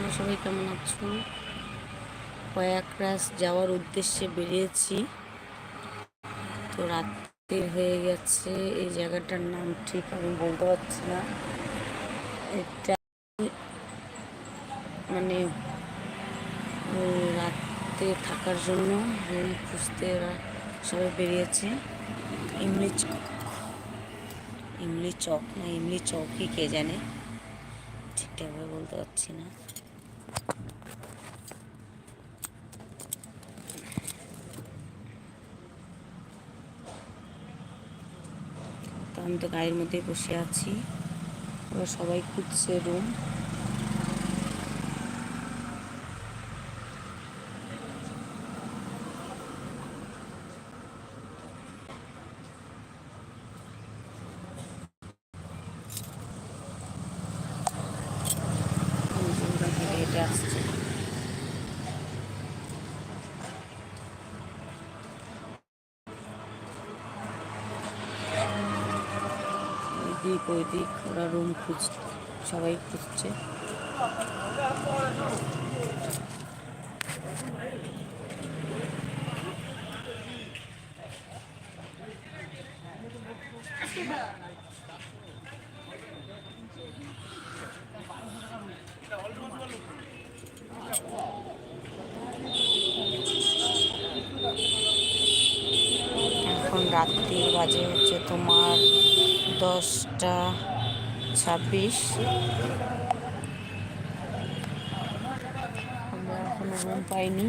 তোমরা সবাই কেমন আছো? কয়েকরাস যাওয়ার উদ্দেশ্যে বেরিয়েছি। তো রাত্রি হয়ে গেছে। এই জায়গাটার নাম ঠিক আমি বলতে পারছি না। এটা মানে ওই রাতে থাকার জন্য খুঁজতে ওরা সবাই বেরিয়েছে। ইমলি চক। ইমলি চক না, ইমলি চকই কে জানে? ঠিকঠাকভাবে বলতে পারছি না। আমি তো গায়ের মধ্যে বসে আছি। ওরা সবাই খুঁজছে রুম ওইদিক ওইদিক ওরা রুম খুঁজ সবাই খুঁজছে। এখন রাত্রি বাজে হচ্ছে তোমার দশটা ছাব্বিশ। আমরা এখনও রুম পাইনি।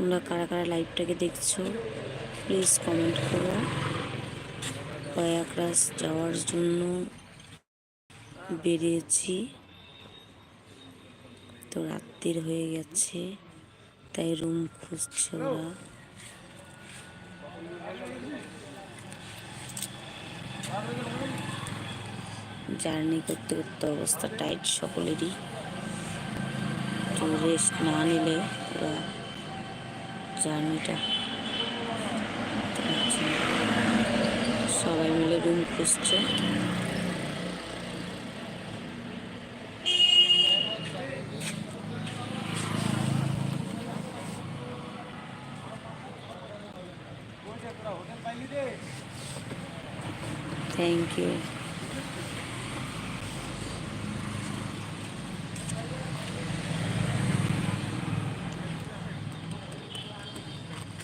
তোমরা কারা কারা লাইভটাকে দেখছ প্লিজ কমেন্ট করো। প্রয়াগরাজ যাওয়ার জন্য বেরিয়েছি। তো রাত্রির হয়ে গেছে, তাই রুম খুঁজছে ওরা। জার্নি করতে করতে অবস্থা টাইট সকলেরই। রেস্ট না নিলে ওরা জার্নিটা। সবাই মিলে রুম খুঁজছে। থ্যাংক ইউ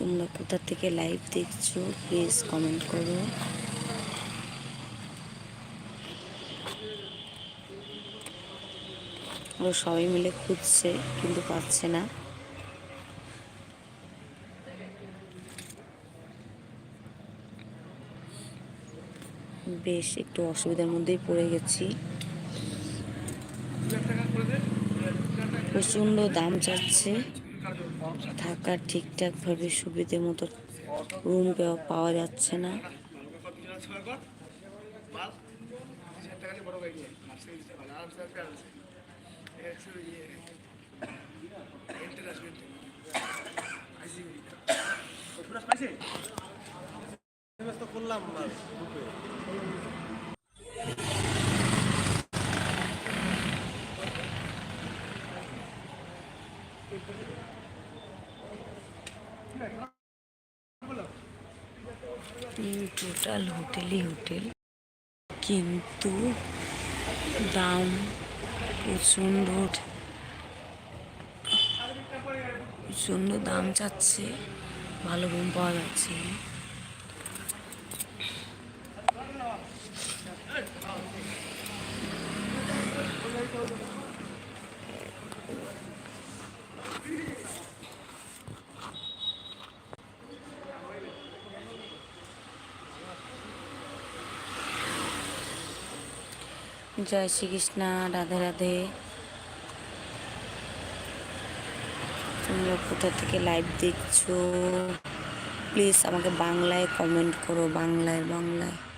তোমরা কোথা থেকে লাইভ দেখছ প্লিজ কমেন্ট করো। সবাই মিলে খুঁজছে, কিন্তু পাচ্ছে না। বেশ, একটু অসুবিধার মধ্যেই পড়ে গেছি। প্রচণ্ড দাম চাচ্ছে। থাকার ঠিকঠাকভাবে সুবিধে মতো রুম পাওয়া যাচ্ছে না। করলাম টোটাল হোটেলই হোটেল। কিন্তু দাম প্রচণ্ড প্রচণ্ড দাম চাচ্ছে ভালো রুম পাওয়া যাচ্ছে। জয় শ্রীকৃষ্ণ, রাধে রাধে। তোমরা কোথা থেকে লাইভ দেখছ? প্লিজ আমাকে বাংলায় কমেন্ট করো, বাংলায় বাংলায়।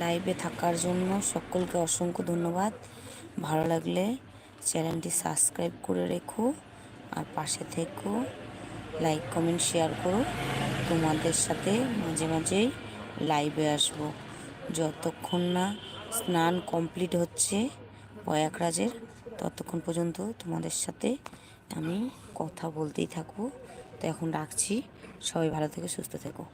লাইভে থাকার জন্য সকলকে অসংখ্য ধন্যবাদ। ভালো লাগলে চ্যানেলটি সাবস্ক্রাইব করে রেখো আর পাশে থেকো। লাইক কমেন্ট শেয়ার করো। তোমাদের সাথে মাঝে মাঝেই লাইভে আসব। যতক্ষণ না স্নান কমপ্লিট হচ্ছে প্রয়াগরাজের, ততক্ষণ পর্যন্ত তোমাদের সাথে আমি কথা বলতেই থাকব। তো এখন রাখছি। সবাই ভালো থেকে, সুস্থ থেকো।